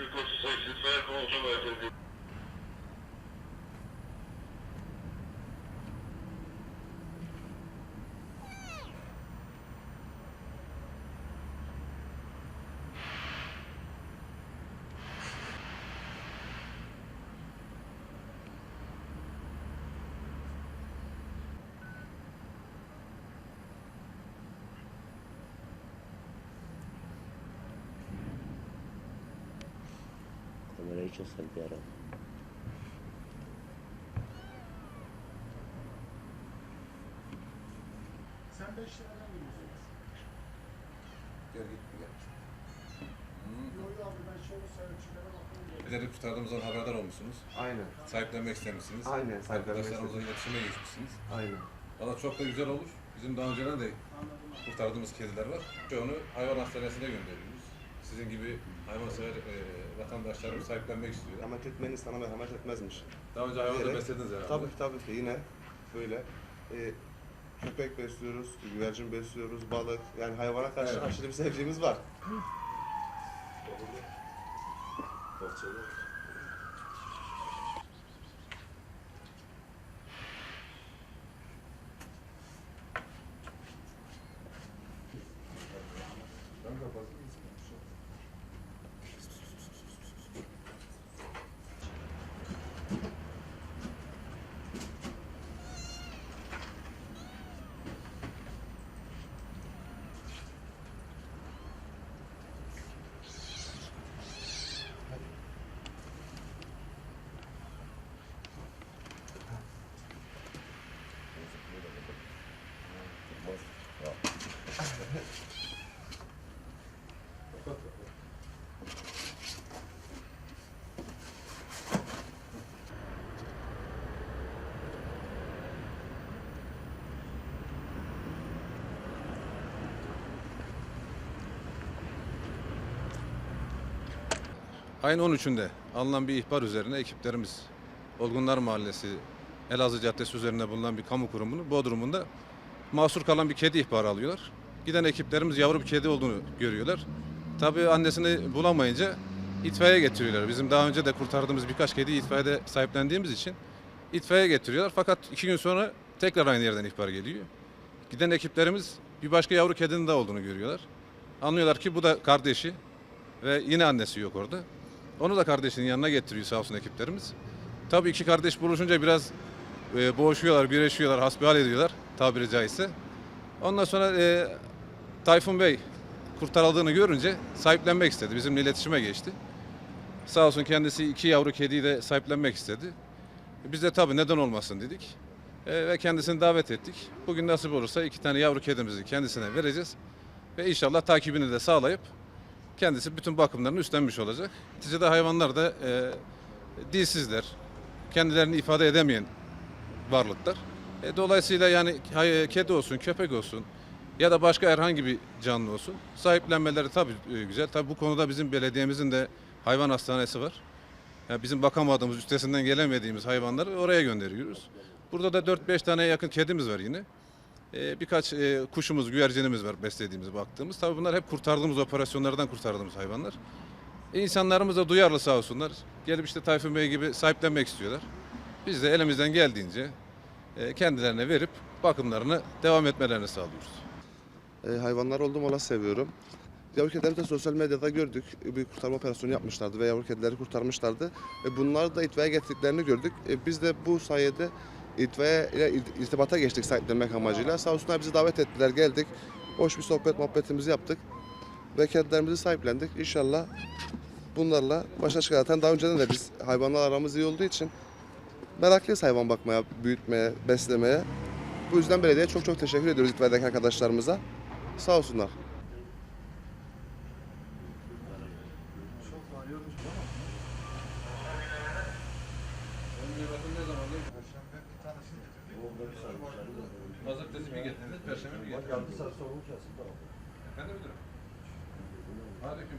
Association's fair call to everything. Çeksen bir ara. Sen 5 liradan veriyorsun. Gel git bir gel. Yok yok abi ben şöyle kurtardığımızdan haberdar olmuşsunuz. Aynen. Sahiplenmek istemişsiniz. Aynen, sahiplenmek Arkadaşlarımızla iletişime geçmişsiniz. Aynen. Valla çok da güzel olur. Bizim daha önceden de kurtardığımız kediler var. Çoğunu hayvan hastanesine gönderiyoruz. Sizin gibi hayvansever e, vatandaşlarımız sahiplenmek istiyor. Etmeyen insana merhamet etmezmiş. Daha önce hayvan da Diyerek- beslediniz herhalde. Tabii ki tabii ki yine böyle e, köpek besliyoruz, güvercin besliyoruz, balık. Yani hayvana karşı Evet. aşırı bir sevgimiz var. Ayın 13'ünde alınan bir ihbar üzerine ekiplerimiz Olgunlar Mahallesi Elazığ Caddesi üzerinde bulunan bir kamu kurumunun Bodrum'unda mahsur kalan bir kedi ihbarı alıyorlar. Giden ekiplerimiz yavru bir kedi olduğunu görüyorlar. Tabii annesini bulamayınca itfaiye getiriyorlar. Bizim daha önce de kurtardığımız birkaç kedi itfaiyede sahiplendiğimiz için itfaiye getiriyorlar. Fakat iki gün sonra tekrar aynı yerden ihbar geliyor. Giden ekiplerimiz bir başka yavru kedinin daha olduğunu görüyorlar. Anlıyorlar ki bu da kardeşi ve yine annesi yok orada. Onu da kardeşinin yanına getiriyor sağ olsun ekiplerimiz. Tabii iki kardeş buluşunca biraz e, boğuşuyorlar, birleşiyorlar, hasbihal ediyorlar tabiri caizse. Ondan sonra e, Tayfun Bey kurtarıldığını görünce sahiplenmek istedi. Bizimle iletişime geçti. Sağ olsun kendisi iki yavru kediyi de sahiplenmek istedi. Biz de tabii neden olmasın dedik. E, ve kendisini davet ettik. Bugün nasip olursa iki tane yavru kedimizi kendisine vereceğiz. Ve inşallah takibini de sağlayıp kendisi bütün bakımlarını üstlenmiş olacak. Neticede hayvanlar da e, dilsizler, kendilerini ifade edemeyen varlıklar. E, dolayısıyla yani hay- kedi olsun, köpek olsun ya da başka herhangi bir canlı olsun sahiplenmeleri tabii e, güzel. Tabii bu konuda bizim belediyemizin de hayvan hastanesi var. Yani bizim bakamadığımız, üstesinden gelemediğimiz hayvanları oraya gönderiyoruz. Burada da 4-5 tane yakın kedimiz var yine. Ee, birkaç e, kuşumuz, güvercinimiz var beslediğimiz, baktığımız. Tabii bunlar hep kurtardığımız operasyonlardan kurtardığımız hayvanlar. E, insanlarımız da duyarlı sağ olsunlar. Gelip işte Tayfun Bey gibi sahiplenmek istiyorlar. Biz de elimizden geldiğince e, kendilerine verip bakımlarını devam etmelerini sağlıyoruz. E, hayvanlar oldum ola seviyorum. Yavru kedileri de sosyal medyada gördük. Bir kurtarma operasyonu yapmışlardı ve yavru kedileri kurtarmışlardı. E, bunlar da itfaiye getirdiklerini gördük. E, biz de bu sayede itfaiye ile ir- irtibata geçtik sahiplenmek amacıyla. Sağ olsunlar bizi davet ettiler, geldik. Hoş bir sohbet muhabbetimizi yaptık. Ve kedilerimizi sahiplendik. İnşallah bunlarla başa çıkar. Zaten daha önceden de biz hayvanlar aramız iyi olduğu için meraklıyız hayvan bakmaya, büyütmeye, beslemeye. Bu yüzden belediyeye çok çok teşekkür ediyoruz itfaiyedeki arkadaşlarımıza. Sağ olsunlar. Pazartesi bir getirdiniz, perşembe bir getirdiniz. Efendim müdürüm? Aleyküm.